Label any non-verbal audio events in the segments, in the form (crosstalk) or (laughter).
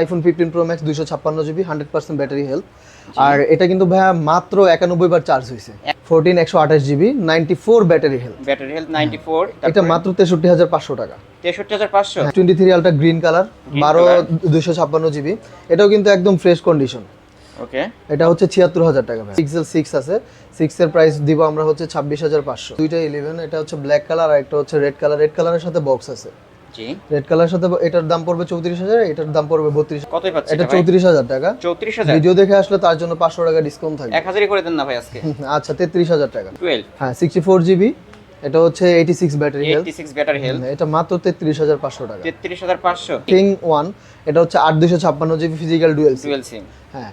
IPhone fifteen pro max দুইশো ছাপ্পান্ন GB hundred percent battery health আর এটা কিন্তু ভাইয়া মাত্র একানব্বই বার চার্জ হয়েছে ফোরটিন একশো আঠাশ GB ninety four battery health battery health ninety four এটা মাত্র তেষট্টি হাজার পাঁচশো টাকা। তেষট্টি হাজার পাঁচশো? Twenty three ultra green colour বারো। দুইশো ছাপ্পান্ন জিবি এটাও কিন্তু একদম ফ্রেশ কন্ডিশন ওকে। এটা হচ্ছে ছিয়াত্তর হাজার টাকা পিক্সেল সিক্স আছে। সিক্স এর প্রাইস দিব আমরা হচ্ছে ছাব্বিশ হাজার পাঁচশো। দুইটা ইলেভেন এটা হচ্ছে ব্ল্যাক কালার আর একটা হচ্ছে রেড কালার রেড কালারের সাথে বক্স আছে। জি। রেড কালারের সাথে এটার দাম পড়বে চৌত্রিশ হাজার এটার দাম পড়বে বত্রিশ কতই পাচ্ছি এটা চৌত্রিশ হাজার টাকা। চৌত্রিশ হাজার? ভিডিও দেখে আসলে তার জন্য পাঁচশো টাকা ডিসকাউন্ট থাকবে। এক হাজারই করে দেন না ভাই আজকে। আচ্ছা তেত্রিশ হাজার টাকা। টুয়েলভ। হ্যাঁ সিক্সটি ফোর জিবি এটা হচ্ছে eighty six battery health eighty six battery health এটা মাত্র তেত্রিশ হাজার পাঁচশো টাকা। তেত্রিশ হাজার পাঁচশো। কিং ওয়ান এটা হচ্ছে আট দুশো ছাপ্পান্ন জিবি ফিজিক্যাল ডুয়েল সিম হ্যাঁ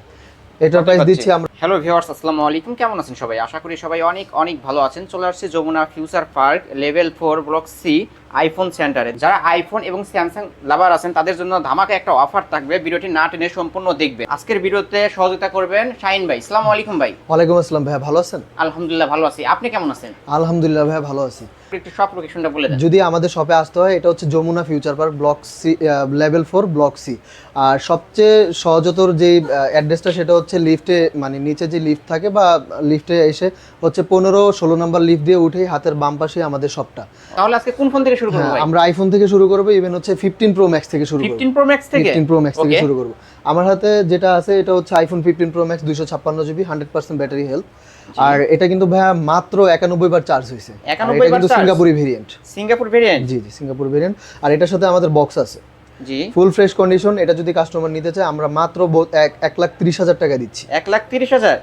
এটার প্রাইস দিচ্ছি আমরা হ্যালো ভিউয়ার্স আসসালামু আলাইকুম। কেমন আছেন সবাই? আশা করি সবাই অনেক অনেক ভালো আছেন। চলে আসছে Jamuna Future Park level four block C iPhone সেন্টারে যারা আইফোন এবং স্যামসাং লাভার আছেন তাদের জন্য ধামাকা একটা অফার থাকবে। ভিডিওটি না টেনে সম্পূর্ণ দেখবেন আজকের ভিডিওতে সহযোগিতা করবেন শাহিন ভাই। আসসালামু আলাইকুম ভাই। ওয়ালাইকুম আসসালাম ভাইয়া ভালো আছেন? আলহামদুলিল্লাহ ভালো আছি। আপনি কেমন আছেন? আলহামদুলিল্লাহ ভাইয়া ভালো আছি। একটু সব লোকেশনটা বলে দেন। যদি আমাদের শপে আসতে হয় এটা হচ্ছে Jamuna Future Park block C level four block C আর সবচেয়ে সহজতর যেই অ্যাড্রেসটা সেটা হচ্ছে লিফটে মানে নিচে যে লিফট থাকে বা লিফটে এসে হচ্ছে পনেরো ষোলো নাম্বার লিফট দিয়ে উঠেই হাতের বাম পাশে আমাদের শপটা তাহলে আজকে কোন ফোন থেকে শুরু করব হ্যাঁ, আমরা আইফোন থেকে শুরু করব ইভেন হচ্ছে ফিফটিন প্রো ম্যাক্স থেকে শুরু করব। 15 প্রো ম্যাক্স থেকে? ফিফটিন প্রো ম্যাক্স থেকে শুরু করব। আমার হাতে যেটা আছে এটা হচ্ছে আইফোন ফিফটিন প্রো ম্যাক্স দুইশো ছাপ্পান্ন GB hundred percent battery health আর এটা কিন্তু ভাইয়া মাত্র একানব্বই বার চার্জ হয়েছে 91 বার? সিঙ্গাপুরি ভেরিয়েন্ট সিঙ্গাপুর ভেরিয়েন্ট জি জি সিঙ্গাপুর ভেরিয়েন্ট আর এটার সাথে আমাদের বক্স আছে। জি। ফুল ফ্রেশ কন্ডিশন এটা যদি কাস্টমার নিতে চায় আমরা মাত্র এক- লাখ তিরিশ হাজার টাকা দিচ্ছি। এক লাখ তিরিশ হাজার?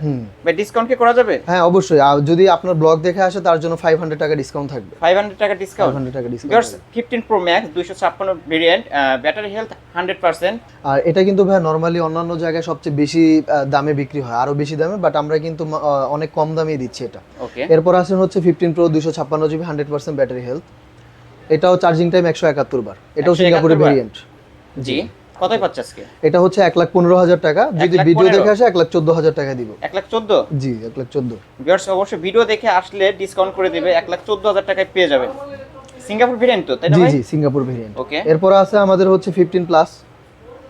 ডিসকাউন্ট কি করা যাবে? হ্যাঁ অবশ্যই। আর যদি আপনার ব্লগ দেখে আসে তার জন্য ফাইভ হান্ড্রেড টাকা ডিসকাউন্ট থাকবে। ফাইভ হান্ড্রেড টাকা ডিসকাউন্ট হান্ড্রেড টাকা ডিসকাউন্ট ফিফটিন প্রো ম্যাক্স দুইশো ছাপ্পান্ন variant battery health hundred percent আর এটা কিন্তু ভাই নর্মালি অন্যান্য জায়গায় সবচেয়ে বেশি দামে বিক্রি হয়। আরও বেশি দামে বাট আমরা কিন্তু অনেক কম দামে দিচ্ছি এটা। এরপর আসেন হচ্ছে ফিফটিন প্রো দুশো ছাপ্পান্ন GB hundred percent battery health এটাও চার্জিং টাইম একশো একাত্তর বার। এটাও 171 সিঙ্গাপুরের ভেরিয়েন্ট জি। কতই পাচ্ছে আজকে? এটা হচ্ছে এক লাখ পনেরো হাজার টাকা। যদি ভিডিও দেখে আসে এক লাখ চোদ্দ হাজার টাকা দিব। এক লাখ চোদ্দ? জি এক লাখ চোদ্দ। ভিউয়ার্স অবশ্যই ভিডিও দেখে আসলে ডিসকাউন্ট করে দেবে এক লাখ চোদ্দ হাজার টাকায় পেয়ে যাবেন সিঙ্গাপুর ভেরিয়েন্ট তো তাই না জি জি সিঙ্গাপুর ভেরিয়েন্ট ওকে এরপর আছে আমাদের হচ্ছে fifteen plus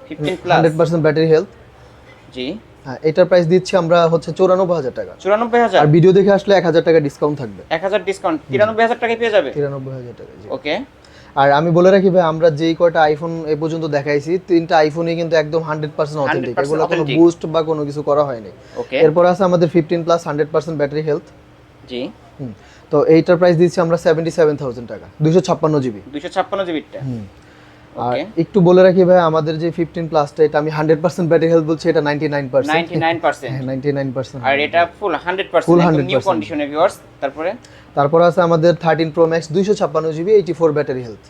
fifteen plus hundred percent battery health জি। হ্যাঁ এটার প্রাইস দিচ্ছি আমরা হচ্ছে চৌরানব্বই হাজার টাকা। চুরানব্বই হাজার? আর ভিডিও দেখে আসলে এক হাজার টাকা ডিসকাউন্ট থাকবে। এক হাজার ডিসকাউন্ট তিরানব্বই হাজার টাকায় পেয়ে যাবে? তিরানব্বই হাজার টাকা জি। ওকে আর আমি বলে রাখি ভাই আমরা যেই কয়টা আইফোন এ পর্যন্ত দেখাইছি তিনটা আইফোনই কিন্তু একদম হান্ড্রেড পার্সেন্ট অথেন্টিক এগুলো কোনো বুস্ট বা কোনো কিছু করা হয়নি। ওকে এরপর আছে আমাদের fifteen plus hundred percent battery health জি। তো এইটার প্রাইস দিচ্ছি আমরা সেভেন্টি সেভেন থাউজেন্ড টাকা দুশো ছাপ্পান্ন জিবি। দুইশো ছাপ্পান্ন জিবিটা আর একটু বলে রাখি ভাই আমাদের যে ফিফটিন প্লাসটা এটা আমি হান্ড্রেড পার্সেন্ট ব্যাটারি হেলথ বলছি এটা ninety nine percent ninety nine percent ninety nine percent আর এটা full hundred percent Full new 100% কন্ডিশনে ভিউয়ার্স তারপরে? তারপর আছে আমাদের থার্টিন প্রো ম্যাক্স দুইশো ছাপ্পান্ন GB eighty four battery health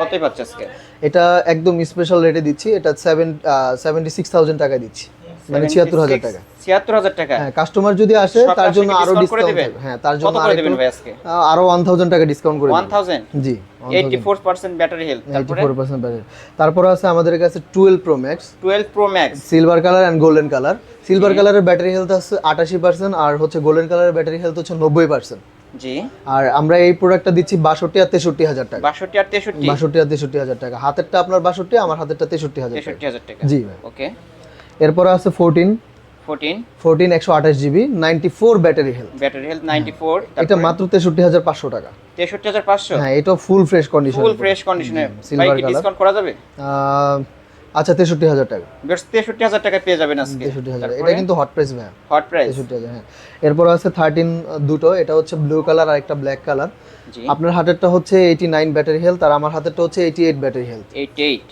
কতই পাচ্ছে আজকে? এটা একদম স্পেশাল রেটে দিচ্ছি এটা সেভেন সেভেন্টি সিক্স থাউজেন্ড টাকা দিচ্ছি মানে ছিয়াত্তর হাজার টাকা। ছিয়াত্তর হাজার টাকা? হ্যাঁ কাস্টমার যদি আসে তার জন্য আরও ডিসকাউন্ট? হ্যাঁ তার জন্য আরেকটু- দেবেন ভাই আজকে? আরও ওয়ান থাউজেন্ড টাকা ডিসকাউন্ট করে ওয়ান থাউজেন্ড জি eighty four percent battery health eighty তারপরে? ফোর পার্সেন্ট ব্যাটারি তারপর আছে আমাদের কাছে twelve pro max twelve pro max silver colour and golden colour silver কালারের ব্যাটারি হেলথ আছে আটাশি পার্সেন্ট আর হচ্ছে গোল্ডেন কালারের ব্যাটারি হেলথ হচ্ছে নব্বই পার্সেন্ট জি। আর আমরা এই প্রোডাক্টটা দিচ্ছি বাষট্টি আর তেষট্টি হাজার টাকা। বাষট্টি আর তেষট্টি। বাষট্টি আর তেষট্টি হাজার টাকা। হাতেরটা আপনার বাষট্টি আমার হাতেরটা তেষট্টি হাজার তেষট্টি হাজার টাকা। জি ওকে। এরপর আছে ফোরটিন ফোরটিন ফোরটিন একশো আঠাশ GB ninety four battery health battery health ninety four এটা মাত্র তেষট্টি হাজার পাঁচশো টাকা। তেষট্টি হাজার পাঁচশো? হ্যাঁ এটা full fresh condition full fresh কন্ডিশনে ডিসকাউন্ট করা যাবে? আচ্ছা তেষট্টি হাজার টাকা। বেশ তেষট্টি হাজার টাকা পেয়ে যাবেন আজকে। তেষট্টি হাজার। এটা কিন্তু হট প্রাইস ভাই হট প্রাইস তেষট্টি হাজার হ্যাঁ। এরপর আছে থার্টিন দুটো এটা হচ্ছে ব্লু কালার আর একটা ব্ল্যাক কালার জি। আপনার হাতেরটা হচ্ছে এইটি নাইন ব্যাটারি হেলথ আর আমার হাতেরটা হচ্ছে eighty eight battery health eighty eight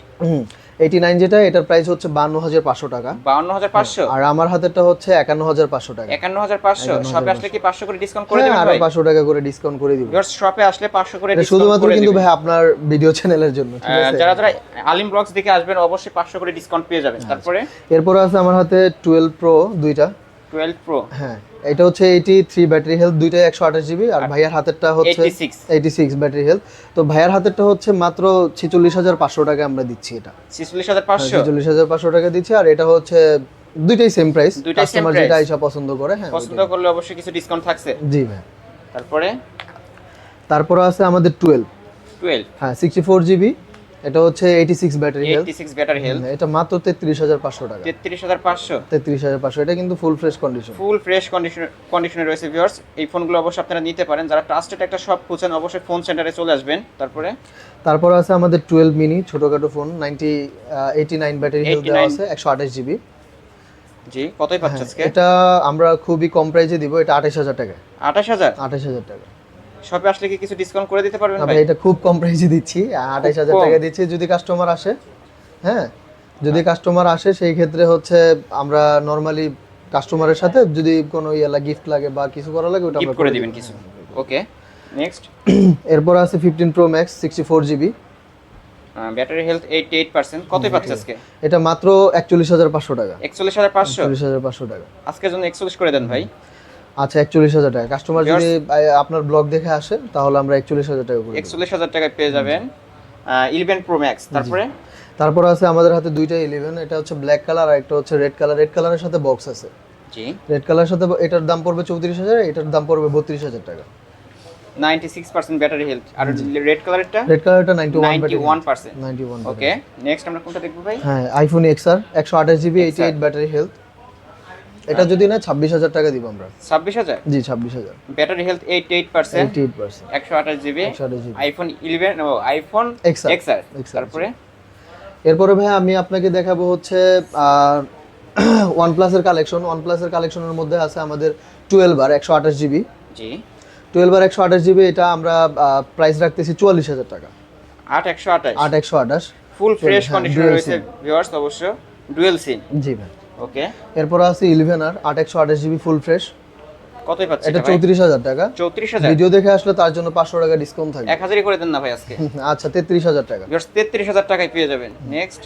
eighty nine যেটা এটার প্রাইস হচ্ছে বান্ন হাজার পাঁচশো টাকা। বান্ন হাজার পাঁচশো? আর আমার হাতেরটা হচ্ছে একান্ন হাজার পাঁচশো টাকা। একান্ন হাজার পাঁচশো? শপে আসলে কি পাঁচশো করে ডিসকাউন্ট করে হ্যাঁ দেবেন আরও পাঁচশো টাকা করে ডিসকাউন্ট করে দিব। শপে আসলে পাঁচশো করে শুধুমাত্র কিন্তু ভাই আপনার ভিডিও চ্যানেলের জন্য ঠিক আছে? যারা যারা আলিম ব্লগস দেখে আসবেন অবশ্যই পাঁচশো করে ডিসকাউন্ট পেয়ে যাবেন। আচ্ছা। তারপরে? এরপর আছে আমার হাতে টুয়েলভ প্রো দুইটা। টুয়েলভ প্রো হ্যাঁ এটা হচ্ছে এইটি থ্রি ব্যাটারি হেলথ দুইটাই একশো আঠাশ জিবি আর ভাইয়ার হাতেরটা হচ্ছে eighty six eighty six battery health তো ভাইয়ার হাতেরটা হচ্ছে মাত্র ছেচল্লিশ হাজার পাঁচশো টাকা আমরা দিচ্ছি এটা। ছিচল্লিশ হাজার পাঁচশো? ছেচল্লিশ হাজার পাঁচশো টাকা দিচ্ছি আর এটা হচ্ছে দুইটাই সেম প্রাইস কাস্টমার। যেটা আইসা পছন্দ করে হ্যাঁ পছন্দ করলে অবশ্যই কিছু ডিসকাউন্ট থাকছে। জি ভাই। তারপরে? তারপর আছে আমাদের টুয়েলভ টুয়েলভ হ্যাঁ সিক্সটি ফোর জিবি এটা হচ্ছে eighty six battery health 86 battery health এটা মাত্র তেত্রিশ হাজার পাঁচশো টাকা। 33500 তেত্রিশ হাজার পাঁচশো এটা কিন্তু full fresh condition full fresh condition কন্ডিশনে রয়েছে ভিউয়ার্স এই ফোনগুলো অবশ্যই আপনারা নিতে পারেন। যারা ট্রাস্টেড একটা শপ খুঁজছেন অবশ্যই ফোন সেন্টারে চলে আসবেন। তারপরে? তারপর আছে আমাদের টুয়েলভ মিনি ছোটখাটো phone ninety eighty nine battery health দেওয়া আছে একশো আঠাশ জিবি জি কতই পাচ্ছেন আজকে? এটা আমরা খুবই কম প্রাইসে দিব এটা আঠাশ হাজার টাকা 28000 আঠাশ হাজার টাকা শপে আসলে কি কিছু ডিসকাউন্ট করে দিতে পারবেন ভাই? এটা খুব কম প্রাইসে দিচ্ছি আঠাশ হাজার কম। টাকা দিচ্ছি যদি কাস্টমার আসে হ্যাঁ? যদি কাস্টমার আসে সেই ক্ষেত্রে হচ্ছে আমরা নর্মালি কাস্টমারের সাথে যদি কোনো ইয়ে গিফট লাগে বা কিছু করা লাগে ওটা আমরা করে দিবেন কিছু। ওকে নেক্সট (clears throat) এরপর আছে fifteen pro max sixty four GB battery health 88% কতই পাচ্ছে আজকে? এটা মাত্র একচল্লিশ হাজার পাঁচশো টাকা। 41500 চল্লিশ হাজার পাঁচশো টাকা। আজকের জন্য 41 করে দেন ভাই। আচ্ছা একচল্লিশ হাজার টাকা। কাস্টমার যদি আপনার ব্লগ দেখে আসে তাহলে আমরা একচল্লিশ হাজার টাকা দেব। 41000 টাকায় পেয়ে যাবেন ইলেভেন প্রো ম্যাক্স তারপরে? তারপর আছে আমাদের হাতে দুইটা ইলেভেন এটা হচ্ছে ব্ল্যাক কালার আর একটা হচ্ছে রেড কালার রেড কালারের সাথে বক্স আছে। জি। রেড কালারের সাথে এটার দাম পড়বে চৌত্রিশ হাজার এটার দাম পড়বে বত্রিশ হাজার টাকা। 96% ব্যাটারি হেলথ আর রেড কালারটা রেড কালারটা ninety one 91% ninety one okay next আমরা কোনটা দেখব ভাই? হ্যাঁ আইফোন এক্সআর একশো আঠাশ GB eighty eight battery health এটা যদি না ছাব্বিশ হাজার টাকা দিব আমরা। 26000 জি ছাব্বিশ হাজার। Battery health 88% eighty eight percent 128 GB iPhone 11 ও আইফোন এক্সআর তারপরে? এরপরে ভাই আমি আপনাকে দেখাবো হচ্ছে ওয়ান প্লাসের কালেকশন ওয়ান প্লাসের কালেকশনের মধ্যে আছে আমাদের টুয়েলভ আর একশো আঠাশ জিবি। জি। টুয়েলভ আর একশো আঠাশ জিবি এটা আমরা প্রাইস রাখতেছি চুয়াল্লিশ হাজার টাকা। 8128 আট একশো আঠাশ। ফুল ফ্রেশ কন্ডিশনে রয়েছে ভিউয়ার্স অবশ্য। ডুয়েল সিম জি ভাই। ওকে এরপর আছে ইলেভেন আর আট একশো আঠাশ জিবি ফুল ফ্রেশ কতই পাচ্ছি এটা চৌত্রিশ হাজার টাকা। 34000 ভিডিও দেখে আসলে তার জন্য পাঁচশো টাকা ডিসকাউন্ট থাকবে। 1000 করে দেন না ভাই আজকে। (laughs) আচ্ছা তেত্রিশ হাজার টাকা। তেত্রিশ হাজার টাকায় পেয়ে যাবেন। নেক্সট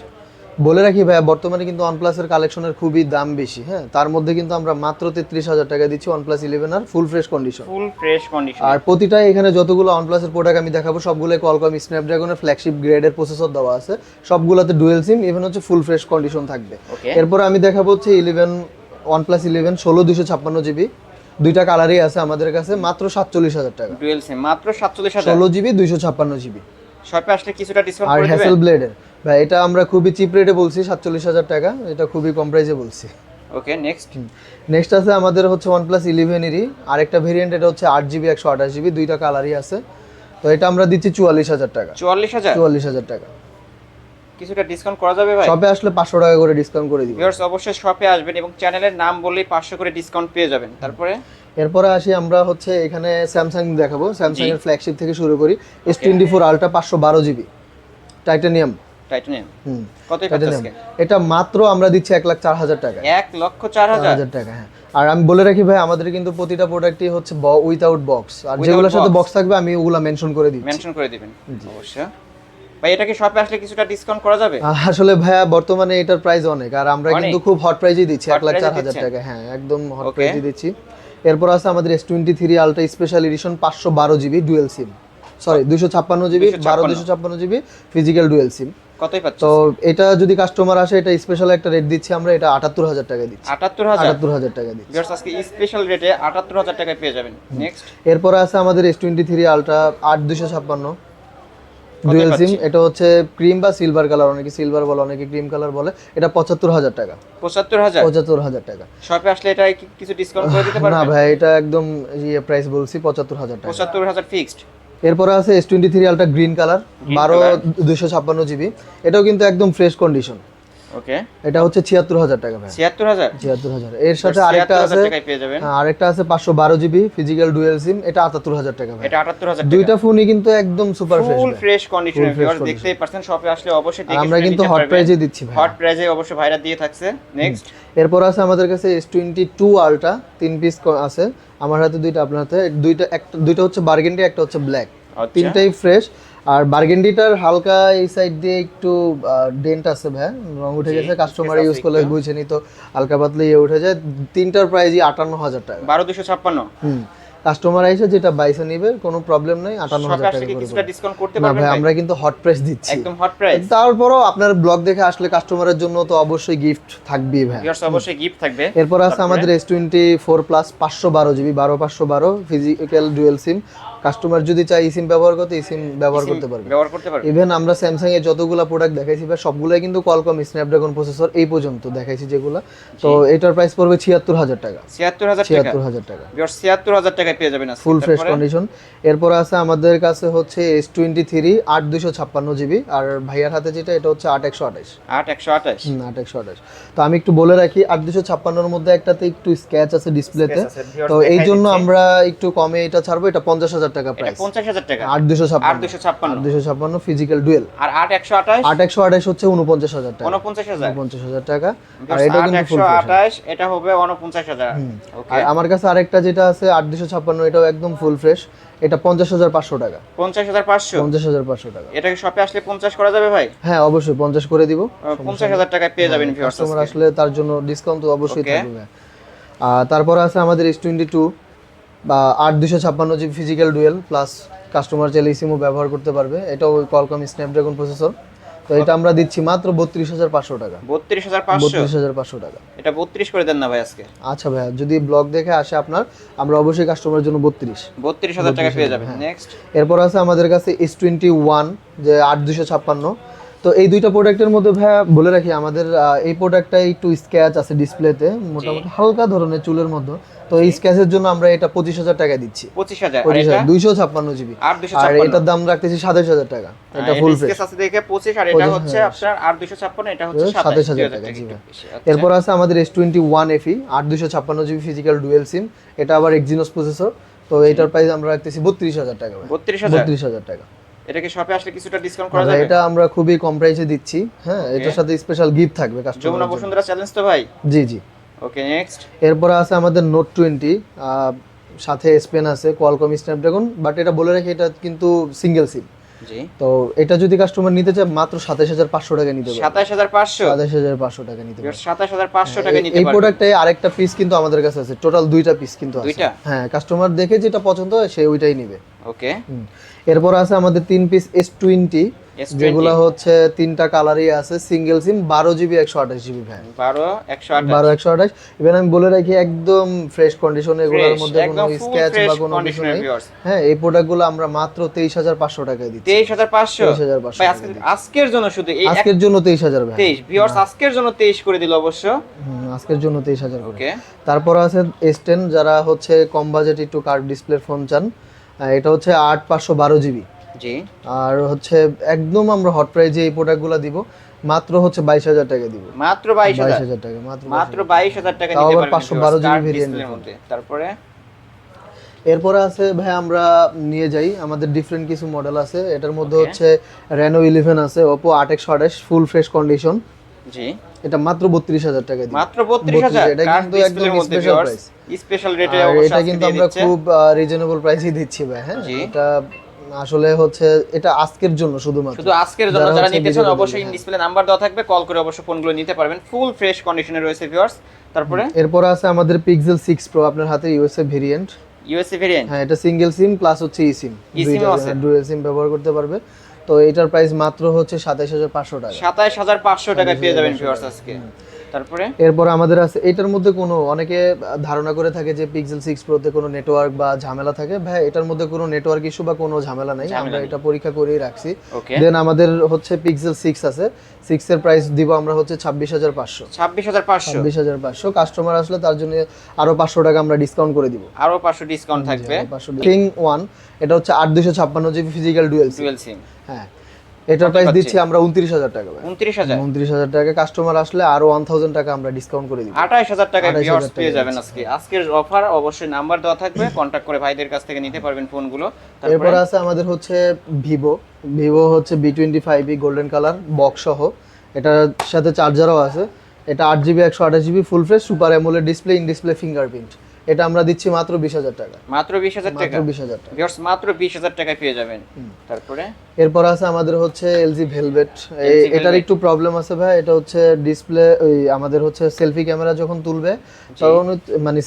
বলে রাখি ভাই বর্তমানে কিন্তু ওয়ানপ্লাসের কালেকশনের খুবই দাম বেশি হ্যাঁ? তার মধ্যে কিন্তু আমরা মাত্র তেত্রিশ হাজার টাকা দিচ্ছি ওয়ানপ্লাস ইলেভেন আর full fresh condition full fresh condition আর প্রতিটা এখানে যতগুলো ওয়ানপ্লাসের প্রোডাক্ট আমি দেখাবো সবগুলো কোয়ালকম স্ন্যাপড্রাগনের ফ্ল্যাগশিপ গ্রেডের প্রসেসর দেওয়া আছে। সবগুলোতে ডুয়েল সিম ইভেন হচ্ছে ফুল ফ্রেশ কন্ডিশন থাকবে। এরপর আমি দেখাবো হচ্ছে ইলেভেন ওয়ানপ্লাস ইলেভেন ষোলো দুশো ছাপ্পান্ন জিবি দুইটা কালারই আছে আমাদের কাছে মাত্র সাতচল্লিশ হাজার টাকা। ডুয়েল সিম মাত্র 47000 ষোলো জিবি দুইশো ছাপ্পান্ন জিবি শপে আসলে কিছুটা ডিসকাউন্ট আর হ্যাসেল ব্লেডের ভাই এটা আমরা খুবই চিপ রেটে বলছি সাতচল্লিশ হাজার টাকা। এটা খুবই কম প্রাইসে বলছি। ওকে নেক্সট নেক্সট আছে আমাদের হচ্ছে ওয়ানপ্লাস ইলেভেনেরই আরেকটা ভেরিয়েন্ট এটা হচ্ছে আট জিবি একশো আঠাশ জিবি দুইটা কালারই আছে। তো এটা আমরা দিচ্ছি চুয়াল্লিশ হাজার টাকা। 44000 চুয়াল্লিশ হাজার টাকা। কিছুটা ডিসকাউন্ট করা যাবে ভাই? শপে আসলে পাঁচশো টাকা করে ডিসকাউন্ট করে দিব। ভিউয়ার্স অবশ্যই শপে আসবেন এবং চ্যানেলের নাম বললেই 500 করে ডিসকাউন্ট পেয়ে যাবেন। তারপরে? এরপরে আসি আমরা হচ্ছে এখানে স্যামসাং দেখাবো। স্যামসাং এর ফ্ল্যাগশিপ থেকে শুরু করি। এস টোয়েন্টি ফোর আলট্রা পাঁচশো বারো জিবি টাইটানিয়াম টাইটানিয়াম হুম। টাইটানিয়াম এটা মাত্র আমরা দিচ্ছি এক লাখ চার হাজার টাকা। 1 লক্ষ 4000 হাজার? টাকা হ্যাঁ। আর আমি বলে রাখি ভাই আমাদের কিন্তু প্রতিটা প্রোডাক্টই হচ্ছে উইথাউট বক্স আর যেগুলোর সাথে বক্স থাকবে আমি ওগুলা মেনশন করে দিই মেনশন করে দিবেন। অবশ্যই ভাই এটা কি শপে আসলে কিছুটা ডিসকাউন্ট করা যাবে? আসলে ভাইয়া বর্তমানে এটার প্রাইস অনেক। আর আমরা কিন্তু খুব হট প্রাইজই দিচ্ছি এক লাখ চার হাজার টাকা। হ্যাঁ একদম হট. প্রাইজই দিচ্ছি। এরপর আছে আমাদের S twenty three ultra special edition পাঁচশো বারো জিবি ডুয়েল সিম সরি দুশো ছাপ্পান্ন জিবি বারো দুশো ছাপ্পান্ন জিবি ফিজিক্যাল ডুয়েল সিম তো এটা যদি কাস্টমার আসে এটা স্পেশাল একটা রেট দিচ্ছি আমরা এটা আটাত্তর হাজার টাকা দিচ্ছি। 78000 আটাত্তর হাজার টাকা দিচ্ছি। আজকে স্পেশাল রেটে 78000 টাকায় পেয়ে যাবেন। নেক্সট এরপরে আছে আমাদের এস টোয়েন্টি থ্রি আলট্রা আট দুশো ছাপ্পান্ন। ডুয়েল সিম এটা হচ্ছে ক্রিম বা সিলভার কালার অনেকে সিলভার বলে অনেকে ক্রিম কালার বলে। এটা পঁচাত্তর হাজার টাকা। 75000 পঁচাত্তর হাজার টাকা। শপে আসলে এটা কিছু ডিসকাউন্ট করে দিতে না ভাই এটা একদম ইয়ে প্রাইস বলছি পঁচাত্তর হাজার টাকা। 75000 ফিক্সড এরপরে আছে S twenty three ultra green colour বারো দুশো ছাপ্পান্ন জিবি এটাও কিন্তু একদম ফ্রেশ কন্ডিশন ওকে এটা হচ্ছে ছিয়াত্তর হাজার টাকা ভাই। 76000 ছিয়াত্তর হাজার। এর সাথে আরেকটা আছে পেয়ে যাবেন। হ্যাঁ, আরেকটা আছে পাঁচশো বারো জিবি ফিজিক্যাল ডুয়েল সিম এটা আটাত্তর হাজার টাকা ভাই। এটা 78000 দুইটা ফোনই কিন্তু একদম সুপার ফ্রেশ ফুল ফ্রেশ কন্ডিশনে condition। দেখতেই পারছেন শপে আসলে অবশ্যই দেখে আমরা কিন্তু হট। প্রাইজে দিচ্ছি ভাই। হট প্রাইজে অবশ্যই ভাইরা দিয়ে থাকছে। নেক্সট এরপর আছে আমাদের কাছে এস টোয়েন্টি টু আলট্রা তিন পিস আছে। আমার হাতে দুইটা আপনার হাতে দুইটা একটা দুইটা হচ্ছে বার্গেন্ডি একটা হচ্ছে ব্ল্যাক আচ্ছা। তিনটাই ফ্রেশ আর বার্গেন্ডিটার হালকা এই সাইড দিয়ে একটু ডেন্ট আছে ভাই রং উঠে গেছে কাস্টমার ইউজ করলে একটু। বুঝেনি তো হালকা পাতলা ইয়ে উঠে যায় তিনটার প্রাইসই আটান্ন হাজার টাকা 12256 হুম কাস্টমার এসে যেটা বাইসে নিবে কোনো প্রবলেম নেই আটান্ন হাজার টাকা কি করে কিছুটা ডিসকাউন্ট করতে না পারবেন ভাই আমরা কিন্তু হট প্রাইস দিচ্ছি। একদম হট প্রাইস তারপরও আপনার ব্লগ দেখে আসলে কাস্টমারের জন্য তো অবশ্যই গিফট থাকবেই ভাই। ভিউয়ার্স অবশ্যই গিফট থাকবে। এরপর আছে আমাদের এস টোয়েন্টি ফোর প্লাস পাঁচশো বারো জিবি বারো পাঁচশো বারো ফিজিক্যাল ডুয়েল সিম কাস্টমার যদি চায় সিম ব্যবহার করতে সিম ব্যবহার করতে পারবে। ব্যবহার করতে পারবে। ইভেন আমরা স্যামসাং এর যতগুলো প্রোডাক্ট দেখাইছি বা সবগুলাই কিন্তু কলকম স্ন্যাপড্রাগন প্রসেসর এই পর্যন্ত দেখাইছি যেগুলো। তো এটার প্রাইস পড়বে ছিয়াত্তর হাজার টাকা। ছিয়াত্তর হাজার টাকা? ছিয়াত্তর হাজার টাকা। ভিউয়ার্স ছিয়াত্তর হাজার টাকায় পেয়ে যাবেন আজকে। ফুল ফ্রেশ কন্ডিশন এরপর আছে আমাদের কাছে হচ্ছে এস টোয়েন্টি থ্রি আট দুশো ছাপ্পান্ন জিবি আর ভাইয়ার হাতে যেটা এটা হচ্ছে আট একশো আঠাশ আট একশো আঠাশ হুম আট একশো আঠাশ তো আমি একটু বলে রাখি আট দুশো ছাপ্পান্নর মধ্যে একটাতে একটু স্ক্যাচ আছে ডিসপ্লেতে তো। এই জন্য আমরা একটু কমে এটা ছাড়বো এটা পঞ্চাশ হাজার টাকা প্রাইস পঞ্চাশ হাজার টাকা। আট দুশো আট দুশো ছাপ্পান্ন। দুশো ছাপ্পান্ন ফিজিক্যাল ডুয়েল আর আট একশো আঠাশ? আট একশো আঠাশ হচ্ছে উনপঞ্চাশ হাজার টাকা। উনপঞ্চাশ হাজার। উনপঞ্চাশ হাজার টাকা। আর এটা কিন্তু আঠাশ এটা হবে উনপঞ্চাশ হাজার। আর আমার কাছে আরেকটা যেটা আছে আট দুশো ছাপ্পান্ন এটাও একদম ফুল ফ্রেশ এটা পঞ্চাশ হাজার পাঁচশো টাকা। পঞ্চাশ হাজার পাঁচশো? পঞ্চাশ হাজার পাঁচশো টাকা। এটাকে শপে আসলে পঞ্চাশ করা যাবে ভাই? হ্যাঁ অবশ্যই পঞ্চাশ করে দিব। পঞ্চাশ হাজার টাকায় পেয়ে যাবেন কাস্টমার আসলে তার জন্য ডিসকাউন্ট তো অবশ্যই থাকবে। আর তারপরে আছে আমাদের এস টোয়েন্টি টু বা আট দুশো ছাপ্পান্ন GB physical dual plus customer চাইলে সিমও ব্যবহার করতে পারবে। এটাও ওই কলকম স্ন্যাপড্রাগন প্রসেসর তো এটা আমরা দিচ্ছি মাত্র বত্রিশ হাজার পাঁচশো টাকা। বত্রিশ হাজার পাঁচশো? বত্রিশ হাজার পাঁচশো টাকা। এটা বত্রিশ করে দেন না ভাই আজকে। আচ্ছা ভাইয়া যদি ব্লগ দেখে আসে আপনার আমরা অবশ্যই কাস্টমারের জন্য বত্রিশ। বত্রিশ হাজার টাকা পেয়ে যাবেন। হ্যাঁ। নেক্সট এরপর আছে আমাদের কাছে এস টোয়েন্টি ওয়ান যে আট দুশো ছাপ্পান্ন। তো এই দুইটা প্রোডাক্টের মধ্যে ভাইয়া বলে রাখি আমাদের এই প্রোডাক্টটা একটু স্ক্যাচ আছে ডিসপ্লেতে মোটামুটি হালকা ধরনের চুলের মধ্যে। তো এই স্ক্যাচের জন্য আমরা এটা পঁচিশ হাজার টাকা দিচ্ছি। পঁচিশ হাজার আর দুইশো ছাপ্পান্ন জিবি আর এটার দাম রাখতেছি সাতাশ হাজার টাকা। এটা ফুল ফ্রেশ আছে দেখে পঁচিশ আর এটা হচ্ছে আপনার আট দুশো ছাপ্পান্ন এটা হচ্ছে সাতাশ হাজার টাকা, টাকা জি। একটু ভাই। বেশি। আচ্ছা। এরপর আছে আমাদের এস টোয়েন্টি ওয়ান এফি আট দুশো ছাপ্পান্ন জিবি ফিজিক্যাল ডুয়েল সিম এটা আবার এক্সিনোস প্রসেসর তো এটার প্রাইস আমরা রাখতেছি বত্রিশ হাজার টাকা বত্রিশ হাজার টাকা। এটাকে শপে আসলে কিছুটা ডিসকাউন্ট করা যাবে? এটা আমরা খুবই কম প্রাইসে দিচ্ছি হ্যাঁ এটার সাথে স্পেশাল গিফট থাকবে কাস্টমার যমুনা বসুন্ধরা চ্যালেঞ্জ তো ভাই? জি জি। ওকে নেক্সট এরপরে আছে আমাদের নোট টোয়েন্টি সাথে স্পেন আছে কোয়ালকম স্ন্যাপড্রাগন বাট এটা বলে রাখি এটা কিন্তু সিঙ্গেল সিম জি। তো এটা যদি কাস্টমার নিতে চায় মাত্র সাতাশ হাজার পাঁচশো টাকা নিতে পারবে। সাতাশ হাজার পাঁচশো? সাতাশ হাজার পাঁচশো টাকা নিতে পারবে। সাতাশ হাজার পাঁচশো টাকা নিতে এই প্রোডাক্টে আরেকটা পিস কিন্তু আমাদের কাছে আছে টোটাল দুইটা পিস কিন্তু আছে। দুইটা? হ্যাঁ কাস্টমার দেখে যেটা পছন্দ হয় সে ওইটাই নিবে। ওকে। এরপর আছে আমাদের তিন পিস এস টোয়েন্টি S20 যেগুলো হচ্ছে তিনটা কালারই আছে সিঙ্গেল সিম বারো জিবি একশো আঠাশ জিবি ভ্যান বারো একশো আঠাশ। বারো একশো আঠাশ। ইভেন আমি বলে রাখি একদম ফ্রেশ কন্ডিশন এগুলোর মধ্যে কোনো স্ক্যাচ বা কোনো কিছু নেই। হ্যাঁ এই প্রোডাক্টগুলো আমরা মাত্র তেইশ হাজার পাঁচশো টাকায় দিচ্ছি। তেইশ হাজার পাঁচশো? 23,500 ভাই আজকে আজকের জন্য শুধু আজকের জন্য তেইশ হাজার ভাই। তেইশ। ভিওর্স আজকের জন্য তেইশ করে দিল অবশ্য। আজকের জন্য তেইশ হাজার ওকে তারপর আছে এস টেন যারা হচ্ছে কম বাজেট একটু কার্ড ডিসপ্লে ফোন চান এটা হচ্ছে আট পাঁচশো বারো জিবি। জি। আর হচ্ছে একদম আমরা হট প্রাইজে এই প্রোডাক্টগুলো দিব মাত্র হচ্ছে বাইশ হাজার টাকা দিব। মাত্র বাইশ হাজার? টাকা মাত্র মাত্র বাইশ হাজার টাকা তাও আবার পারবেন 512 viewers, GB card variant display এর মধ্যে। তারপরে? এরপরে আছে ভাই আমরা নিয়ে যাই। আমাদের ডিফারেন্ট কিছু মডেল আছে। এটার মধ্যে হচ্ছে রেনো ইলেভেন আছে ওপো আট একশো আঠাশ ফুল ফ্রেশ কন্ডিশন জি। এটা মাত্র বত্রিশ হাজার টাকা দিই মাত্র বত্রিশ হাজার। এটা কিন্তু একদম স্পেশাল প্রাইস স্পেশাল রেটে এটা কিন্তু আমরা খুব রিজনেবল দিচ্ছি ভাই হ্যাঁ? এটা আসলে হচ্ছে এটা আজকের জন্য শুধুমাত্র। শুধু আজকের জন্য যারা নিতে চান অবশ্যই ডিসপ্লে নাম্বার দেওয়া থাকবে কল করে অবশ্যই ফোনগুলো নিতে পারবেন। ফুল ফ্রেশ কন্ডিশনে রয়েছে ভিউয়ার্স তারপরে? এরপর আছে আমাদের পিক্সেল সিক্স প্রো আপনার হাতে ইউএসএ ভেরিয়েন্ট ইউএসএ ভেরিয়েন্ট হ্যাঁ এটা সিঙ্গেল সিম প্লাস হচ্ছে ই সিম? ডুয়েল সিম ব্যবহার করতে পারবে। তো এটার প্রাইস মাত্র হচ্ছে সাতাশ হাজার পাঁচশো টাকা। সাতাশ হাজার পাঁচশো টাকা পেয়ে যাবেন ভিউয়ার্স আজকে। তারপরে? এরপর আমাদের আছে এটার মধ্যে কোনো অনেকে ধারণা করে থাকে যে পিক্সেল সিক্স প্রোতে কোনো নেটওয়ার্ক বা ঝামেলা থাকে। ভাই এটার মধ্যে কোনো নেটওয়ার্ক ইস্যু বা কোনো ঝামেলা নেই আমরা এটা পরীক্ষা করেই রাখছি। দেন আমাদের হচ্ছে পিক্সেল সিক্স আছে। সিক্স এর প্রাইস দিব আমরা হচ্ছে ছাব্বিশ হাজার পাঁচশো। ছাব্বিশ হাজার পাঁচশো? ছাব্বিশ হাজার পাঁচশো। কাস্টমার আসলে তার জন্য আরও পাঁচশো টাকা আমরা ডিসকাউন্ট করে দিব। আরও পাঁচশো ডিসকাউন্ট থাকবে। কিং ওয়ান এটা হচ্ছে আট দুশো ছাপ্পান্ন GB physical dual dual SIM হ্যাঁ। এটার প্রাইস দিচ্ছি আমরা উনত্রিশ হাজার টাকা ভাই। উনত্রিশ হাজার। উনত্রিশ হাজার টাকা। কাস্টমার আসলে আরও ওয়ান থাউজেন্ড টাকা আমরা ডিসকাউন্ট করে দিব। আঠাইশ হাজার টাকায় ভিউয়ার্স পেয়ে যাবেন আজকে। আজকের অফার অবশ্যই নাম্বার দেওয়া থাকবে। কন্ট্যাক্ট করে ভাইদের কাছ থেকে নিতে পারবেন ফোনগুলো তারপরে এরপর আছে আমাদের হচ্ছে ভিভো ভিভো হচ্ছে V twenty five golden colour box সহ। এটার সাথে চার্জারও আছে। এটা আট জিবি একশো আঠাশ GB full fresh super AMOLED display in display fingerprint এটা আমরা দিচ্ছি মাত্র বিশ হাজার টাকা। মাত্র বিশ হাজার টাকা? মাত্র বিশ হাজার টাকা। ভিউয়ার্স মাত্র বিশ হাজার টাকায় পেয়ে যাবেন। তারপরে? এরপর আছে আমাদের হচ্ছে এলজি ভেলভেট এটার একটু প্রবলেম আছে ভাই এটা হচ্ছে ডিসপ্লে ওই আমাদের হচ্ছে সেলফি ক্যামেরা যখন তুলবে তখন মানে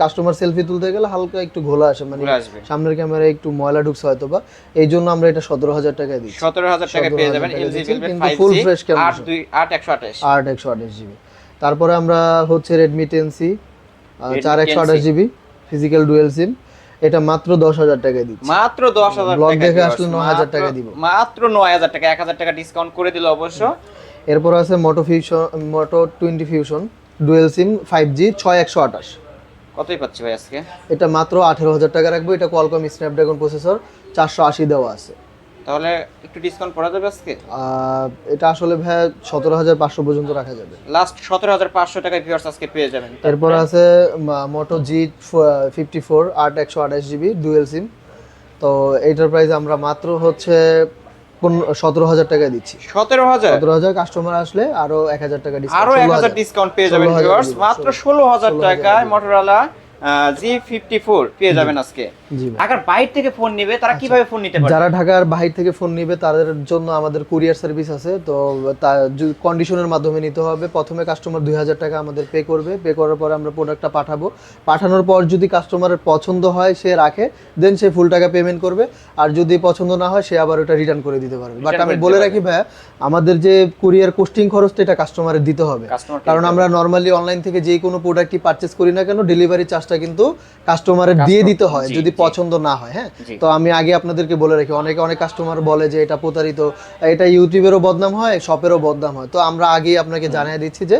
কাস্টমার সেলফি তুলতে গেলে হালকা একটু ঘোলা আসে মানে সামনের ক্যামেরা একটু ময়লা ঢুকছে হয়তো বা এই জন্য আমরা এটা সতেরো হাজার টাকায় দিচ্ছি। সতেরো হাজার টাকা পেয়ে যাবেন এলজি ভেলভেট full জি আট আট একশো আঠাশ। আট একশো আঠাশ জিবি তারপরে আমরা হচ্ছে রেডমি টেন সি চার একশো আঠাশ জিবি ফিজিক্যাল ডুয়েল সিম এটা মাত্র দশ হাজার টাকায় দিচ্ছি। মাত্র দশ হাজার টাকা দেখে আসলে 9,000 টাকা মাত্র- দিব। মাত্র নয় হাজার টাকা এক হাজার টাকা ডিসকাউন্ট করে দিল অবশ্য। এরপর আছে Moto Fusion Moto twenty Fusion dual SIM five G ছয় একশো আঠাশ। কতই পাচ্ছি ভাই আজকে? এটা মাত্র আঠেরো হাজার টাকা রাখব। এটা কোয়ালকম স্ন্যাপড্রাগন প্রসেসর চারশো আশি দেওয়া আছে। তাহলে একটু ডিসকাউন্ট করা যাবে আজকে? এটা আসলে ভাই সতেরো হাজার পাঁচশো পর্যন্ত রাখা যাবে। লাস্ট সতেরো হাজার পাঁচশো টাকায় ভিউয়ার্স আজকে পেয়ে যাবেন। এরপর আছে মোটো জি ফিফটি ফোর আট একশো আঠাশ জিবি ডুয়েল সিম তো এইটার প্রাইস আমরা মাত্র হচ্ছে সতেরো হাজার টাকা দিচ্ছি। সতেরো হাজার? সতেরো হাজার কাস্টমার আসলে আরও এক হাজার টাকা আরও এক হাজার ডিসকাউন্ট পেয়ে যাবেন 16,000 ভিউয়ার্স দিব, মাত্র ষোলো হাজার টাকায় দিব। জি ফিফটি ফোর পেয়ে যাবেন আজকে। ঢাকার বাইরে থেকে ফোন নেবে তারা কীভাবে ফোন নিতে পারবে? যারা ঢাকার থেকে ফোন নিবে তাদের জন্য আমাদের কুরিয়ার সার্ভিস আছে তো তা কন্ডিশনের মাধ্যমে নিতে হবে প্রথমে কাস্টমার দুই হাজার টাকা আমাদের পে করবে পে করার পরে আমরা প্রোডাক্টটা পাঠাবো। পাঠানোর পর যদি কাস্টমারের পছন্দ হয় সে রাখে দেন সে ফুল টাকা পেমেন্ট করবে আর যদি পছন্দ না হয় সে আবার ওটা রিটার্ন করে দিতে পারবে। বাট আমি বলে রাখি ভাইয়া আমাদের যে কুরিয়ার কোস্টিং খরচটা এটা কাস্টমারের দিতে হবে। কারণ আমরা নর্মালি অনলাইন থেকে যে কোনো প্রোডাক্টই পারচেস করি না কেন ডেলিভারি চার্জটা কিন্তু কাস্টমারের দিয়ে দিতে হয় যদি পছন্দ না হয় হ্যাঁ? তো আমি আগে আপনাদেরকে বলে রাখি অনেকে অনেক কাস্টমার বলে যে এটা প্রতারিত এটা ইউটিউবেরও বদনাম হয় শপেরও বদনাম হয়। তো আমরা আগেই আপনাকে জানিয়ে দিচ্ছি যে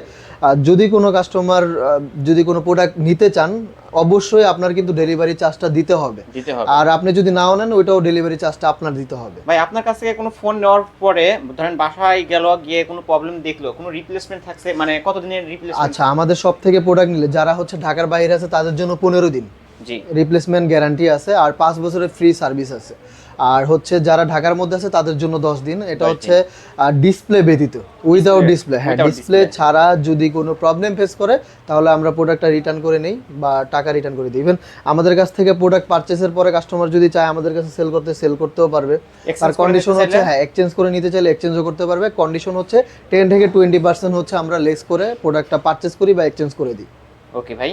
যদি কোনো কাস্টমার যদি কোনো প্রোডাক্ট নিতে চান অবশ্যই আপনার কিন্তু ডেলিভারি চার্জটা দিতে হবে। দিতে হবে। আর আপনি যদি নাও নেন ওইটাও ডেলিভারি চার্জটা আপনার দিতে হবে। ভাই আপনার কাছ থেকে কোনো ফোন নেওয়ার পরে ধরেন বাসায় গেল গিয়ে কোনো প্রবলেম দেখল কোনো রিপ্লেসমেন্ট থাকছে মানে কতদিনের রিপ্লেসমেন্ট আচ্ছা আমাদের সব থেকে প্রোডাক্ট নিলে যারা হচ্ছে ঢাকার বাইরে আছে তাদের জন্য পনেরো দিন। রিপ্লেসমেন্ট গ্যারান্টি আছে আর পাঁচ বছরের ফ্রি সার্ভিস আছে। আর হচ্ছে যারা ঢাকার মধ্যে আছে তাদের জন্য দশ দিন। এটা হচ্ছে ডিসপ্লে ব্যতীত। উইদাউট ডিসপ্লে হ্যাঁ ডিসপ্লে ছাড়া যদি কোনো প্রবলেম ফেস করে তাহলে আমরা প্রোডাক্টটা রিটার্ন করে নেই বা টাকা রিটার্ন করে দিই। ইভেন আমাদের কাছ থেকে প্রোডাক্ট পারচেসের পরে কাস্টমার যদি চায় আমাদের কাছে সেল করতে সেল করতেও পারবে। আর কন্ডিশন হচ্ছে হ্যাঁ এক্সচেঞ্জ করে নিতে চাইলে এক্সচেঞ্জও করতে পারবে। কন্ডিশন হচ্ছে টেন থেকে টোয়েন্টি পার্সেন্ট হচ্ছে আমরা লেস করে প্রোডাক্টটা পারচেস করি বা এক্সচেঞ্জ করে দিই। ওকে ভাই।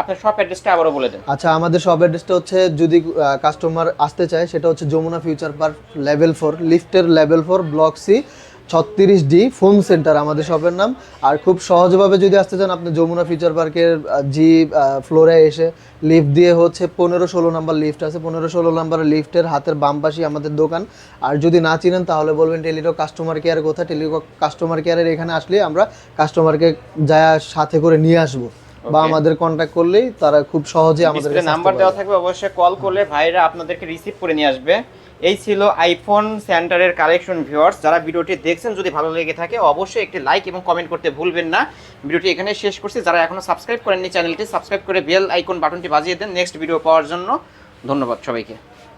আপনার শপ অ্যাড্রেসটা আবারও বলে দেন। আচ্ছা আমাদের শপ অ্যাড্রেসটা হচ্ছে যদি কাস্টমার আসতে চায়, সেটা হচ্ছে Jamuna future park level four লিফটের লেভেল ফোর ব্লক সি ছত্রিশ ডি ফোন সেন্টার আমাদের শপের নাম। আর খুব সহজভাবে যদি আসতে চান, আপনি যমুনা ফিউচার পার্কের জি ফ্লোরে এসে লিফট দিয়ে হচ্ছে পনেরো ষোলো নাম্বার লিফট আছে। পনেরো ষোলো নাম্বার লিফটের হাতের বাম পাশে আমাদের দোকান। আর যদি না চিনেন, তাহলে বলবেন টেলিটক কাস্টমার কেয়ার কোথায়? টেলিটক কাস্টমার কেয়ারের এখানে আসলে আমরা কাস্টমারকে যা সাথে করে নিয়ে আসব। বা আমাদের কন্ট্যাক্ট করলেই তারা খুব সহজে আমাদের নাম্বার দেওয়া থাকবে অবশ্যই কল করলে ভাইরা আপনাদেরকে রিসিভ করে নিয়ে আসবে। এই ছিল আইফোন সেন্টারের কালেকশন ভিউয়ার্স যারা ভিডিওটি দেখছেন যদি ভালো লেগে থাকে অবশ্যই একটি লাইক এবং কমেন্ট করতে ভুলবেন না। ভিডিওটি এখানে শেষ করছি। যারা এখনও সাবস্ক্রাইব করেননি চ্যানেলটি সাবস্ক্রাইব করে বেল আইকন বাটনটি বাজিয়ে দেন নেক্সট ভিডিও পাওয়ার জন্য। ধন্যবাদ সবাইকে।